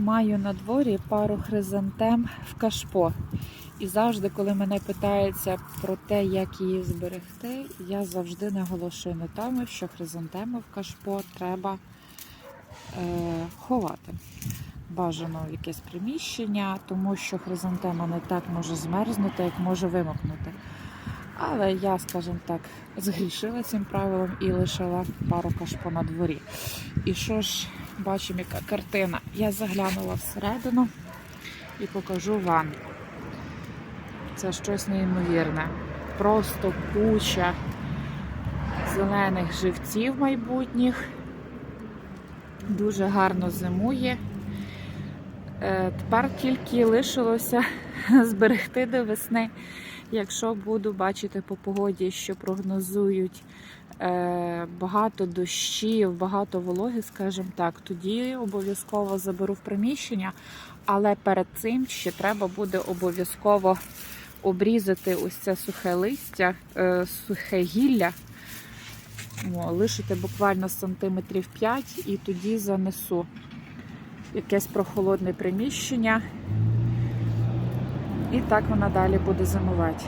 Маю на дворі пару хризантем в кашпо. І завжди, коли мене питаються про те, як її зберегти, я завжди наголошую на тому, що хризантеми в кашпо треба е, ховати. Бажано в якесь приміщення, тому що хризантема не так може змерзнути, як може вимокнути. Але я, скажімо так, згрішила цим правилом і лишила пару кашпо на дворі. І що ж, бачимо, яка картина. Я заглянула всередину і покажу вам. Це щось неймовірне. Просто куча зелених живців майбутніх. Дуже гарно зимує. Е, Тепер тільки лишилося зберегти до весни. Якщо буду бачити по погоді, що прогнозують е, багато дощів, багато вологи, скажімо так, тоді обов'язково заберу в приміщення, але перед цим ще треба буде обов'язково обрізати ось це сухе листя, е, сухе гілля, О, лишити буквально сантиметрів 5 і тоді занесу якесь прохолодне приміщення. І так вона далі буде зимувати.